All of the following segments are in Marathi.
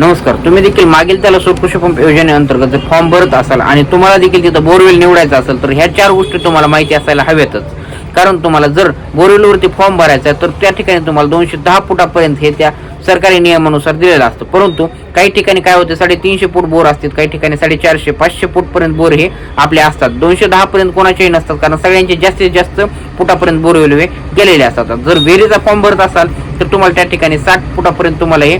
नमस्कार तुम्ही देखील मागील त्याला कृषी पंप योजनेअंतर्गत जर फॉर्म भरत असाल आणि तुम्हाला देखील तिथं बोरवेल निवडायचा असेल तर ह्या चार गोष्टी तुम्हाला माहिती असायला हव्यातच. कारण तुम्हाला जर बोरवेलवरती फॉर्म भरायचा आहे तर त्या ठिकाणी तुम्हाला दोनशे दहा फुटापर्यंत हे त्या सरकारी नियमानुसार दिलेलं असतं. परंतु काही ठिकाणी काय होते साडेतीनशे फूट बोर असतात काही ठिकाणी साडेचारशे पाचशे फूटपर्यंत बोर हे आपले असतात. दोनशे दहापर्यंत कोणाचेही नसतात कारण सगळ्यांचे जास्तीत जास्त फुटापर्यंत बोरवेल हे गेलेले असतात. जर विहिरीचा फॉर्म भरत असाल तर तुम्हाला त्या ठिकाणी साठ फुटापर्यंत तुम्हाला हे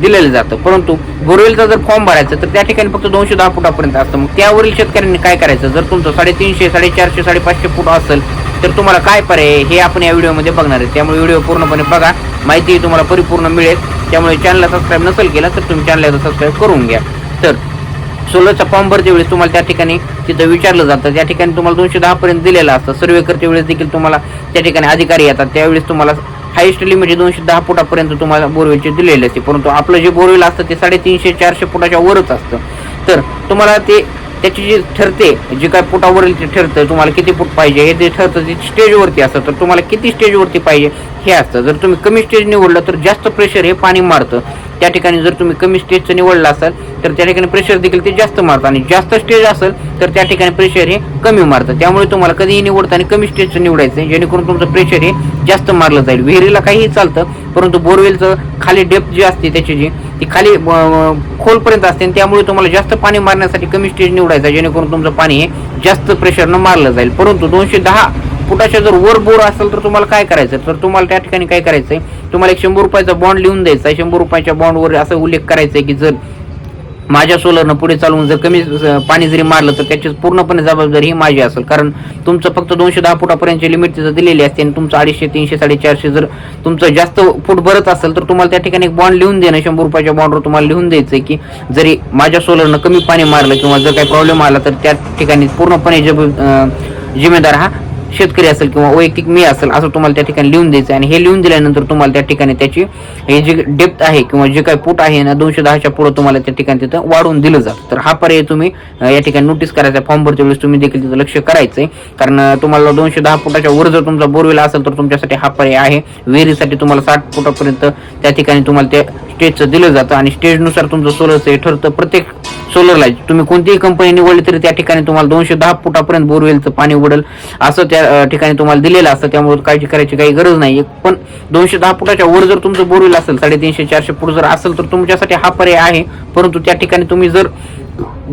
दिलेलं जातं. परंतु बोरवेलचा जर फॉर्म भरायचा तर त्या ठिकाणी फक्त दोनशे दहा फुटापर्यंत असतं. मग त्यावरील शेतकऱ्यांनी काय करायचं? जर तुमचं साडेतीनशे साडेचारशे साडेपाचशे फूट असेल तर तुम्हाला काय पर्याय हे आपण या व्हिडिओमध्ये बघणार आहे. त्यामुळे व्हिडिओ पूर्णपणे बघा. माहितीही तुम्हाला परिपूर्ण मिळेल. त्यामुळे चॅनलला सबस्क्राईब नसेल केला तर तुम्ही चॅनलला सबस्क्राईब करून घ्या. तर सोलरचा फॉर्म भरते वेळेस तुम्हाला त्या ठिकाणी तिथं विचारलं जातं. त्या ठिकाणी तुम्हाला दोनशे दहापर्यंत दिलेलं असतं. सर्वे करते वेळेस देखील तुम्हाला त्या ठिकाणी अधिकारी येतात. त्यावेळेस तुम्हाला हायेस्ट लिमिट दोनशे दहा फुटापर्यंत तुम्हाला बोरवेलचे दिलेले असते. परंतु आपलं जे बोरवेल असतं ते साडेतीनशे चारशे फुटाच्या वरच असतं. तर तुम्हाला ते त्याची जी ठरते जे काय पुटावरील ते ठरतं तुम्हाला किती फूट पाहिजे हे जे ठरतं ते स्टेजवरती असतं. तर तुम्हाला किती स्टेजवरती पाहिजे हे असतं. जर तुम्ही कमी स्टेज निवडलं तर जास्त प्रेशर हे पाणी मारतं. त्या ठिकाणी जर तुम्ही कमी स्टेजचं निवडलं असाल तर त्या ठिकाणी प्रेशर देखील ते जास्त मारतं. आणि जास्त स्टेज असेल तर त्या ठिकाणी प्रेशर हे कमी मारतं. त्यामुळे तुम्हाला कधीही निवडताना कमी स्टेजचं निवडायचं आहे जेणेकरून तुमचं प्रेशर हे जास्त मारलं जाईल. विहिरीला काहीही चालतं परंतु बोरवेलचं खाली डेप्थ जी असते त्याची जी ती खाली खोलपर्यंत असते आणि त्यामुळे तुम्हाला जास्त पाणी मारण्यासाठी कमी स्टेज निवडायचा जेणेकरून तुमचं पाणी हे जास्त प्रेशरनं मारलं जाईल. परंतु दोनशे दहा फुटाच्या जर वर बोर असेल तर तुम्हाला काय करायचं तर तुम्हाला त्या ठिकाणी काय करायचंय तुम्हाला एक शंभर रुपयाचा बॉन्ड लिहून द्यायचा आहे. शंभर रुपयाच्या बॉन्डवर असं उल्लेख करायचा आहे की जर माझ्या सोलरनं पुढे चालवून जर कमी पाणी जरी मारलं तर त्याची पूर्णपणे जबाबदारी ही माझी असेल. कारण तुमचं फक्त दोनशे दहा फुटापर्यंतची लिमिट तिथं दिलेली असते आणि तुमचं अडीचशे तीनशे साडेचारशे जर तुमचं जास्त फूट भरत असेल तर तुम्हाला त्या ठिकाणी एक बॉन्ड लिहून देणं शंभर रुपयाच्या बॉन्डवर तुम्हाला लिहून द्यायचं की जरी माझ्या सोलरनं कमी पाणी मारलं किंवा जर काही प्रॉब्लेम आला तर त्या ठिकाणी पूर्णपणे जब जिम्मेदार हा शेतकरी असेल किंवा वैयक्तिक मी असेल असं तुम्हाला त्या ठिकाणी लिहून द्यायचं आणि हे लिहून दिल्यानंतर तुम्हाला त्या ठिकाणी त्याची हे जे डेप्थ आहे किंवा जे काही फूट आहे ना दोनशे दहाच्या पुढे तुम्हाला त्या ठिकाणी तिथं वाढवून दिलं जातं. तर हा पर्याय तुम्ही या ठिकाणी नोटीस करायचा. फॉर्म भरच्या वेळेस तुम्ही देखील तिथं लक्ष करायचंय. कारण तुम्हाला दोनशे दहा फुटाच्या वर जर तुमचा बोरवेल असेल तर तुमच्यासाठी हा पर्याय आहे. विहिरीसाठी तुम्हाला साठ फुटापर्यंत त्या ठिकाणी तुम्हाला ते स्टेजचं दिलं जातं. आणि स्टेजनुसार तुमचं सोलरचं हे ठरतं. प्रत्येक सोलर लाइट तुम्ही कोणतीही कंपनी निवडली तरी त्या ठिकाणी तुम्हाला दोनशे दहा फुटापर्यंत बोरवेलचं पाणी उडल असं त्या ठिकाणी तुम्हाला दिलेलं असतं. त्यामुळे काळजी करायची काही गरज नाही. पण दोनशे दहा फुटाच्या वर जर तुमचं बोरवेल असेल साडेतीनशे चारशे फूट जर असेल तर तुमच्यासाठी हा पर्याय आहे. परंतु त्या ठिकाणी तुम्ही जर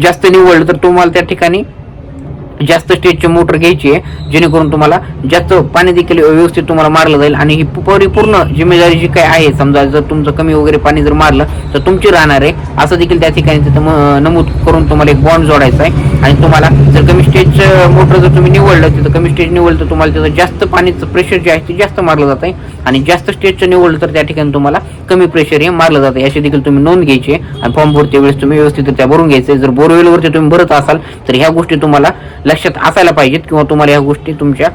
जास्त निवडलं तर तुम्हाला त्या ठिकाणी जास्त स्टेजची मोटर घ्यायची आहे जेणेकरून तुम्हाला जास्त पाणी देखील व्यवस्थित तुम्हाला मारलं जाईल आणि ही परिपूर्ण जिम्मेदारी जी काय आहे समजा जर तुमचं कमी वगैरे पाणी जर मारलं तर तुमची राहणार आहे. असं देखील त्या ठिकाणी तिथं नमूद करून तुम्हाला एक बॉन्ड जोडायचा आहे. आणि तुम्हाला जर कमी स्टेज मोटर जर तुम्ही निवडलं तिथं कमी स्टेज निवडलं तर तुम्हाला तिथं जास्त पाणीचं प्रेशर जे आहे ते जास्त मारलं जात आहे आणि जास्त स्टेजचं निवडलं तर त्या ठिकाणी तुम्हाला कमी प्रेशर हे मारलं जातं याची देखील तुम्ही नोंद घ्यायची आहे. आणि फॉर्म भरते वेळेस तुम्ही व्यवस्थित त्या भरून घ्यायचे जर बोरवेलवरती तुम्ही भरत असाल तर ह्या गोष्टी तुम्हाला लक्षात असायला पाहिजेत किंवा तुम्हाला ह्या गोष्टी तुमच्या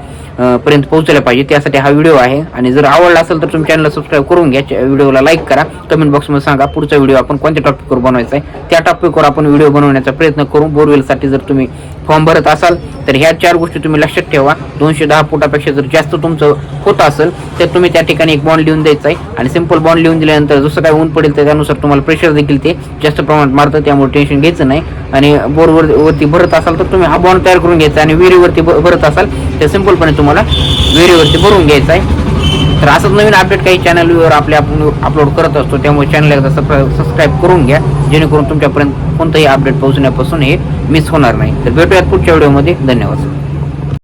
पर्यंत पोहोचल्या पाहिजे त्यासाठी हा व्हिडिओ आहे. आणि जर आवडला असेल तर तुम्ही चॅनलला सबस्क्राईब करून घ्या. व्हिडिओला लाईक करा. कमेंट बॉक्समध्ये सांगा पुढचा व्हिडिओ आपण कोणत्या टॉपिकवर बनवायचा आहे. त्या टॉपिकवर आपण व्हिडिओ बनवण्याचा प्रयत्न करू. बोरवेलसाठी जर तुम्ही फॉर्म भरत असाल तर ह्या चार गोष्टी तुम्ही लक्षात ठेवा. दोनशे दहा फुटापेक्षा जर जास्त तुमचं होत असेल तर तुम्ही त्या ठिकाणी एक बॉन्ड लिहून द्यायचा आहे. आणि सिंपल बॉन्ड लिहून दिल्यानंतर जसं काय ऊन पडेल तर त्यानुसार तुम्हाला प्रेशर देखील ते जास्त प्रमाणात मारतं त्यामुळे टेन्शन घ्यायचं नाही. आणि बोरवर वरती भरत असाल तर तुम्ही हा बॉन्ड तयार करून घ्यायचा. आणि विहिरीवरती भरत असाल तर सिंपलपणे तुम्हाला विहिरीवरती भरून घ्यायचा आहे. तर असंच नवीन अपडेट काही चॅनलवर आपले आपण अपलोड करत असतो त्यामुळे चॅनल एकदा सबस्क्राईब करून घ्या जेणेकरून तुमच्यापर्यंत कोणतंही अपडेट पोहोचण्यापासून हे मिस होणार नाही. तर भेटूयात पुढच्या व्हिडिओमध्ये धन्यवाद.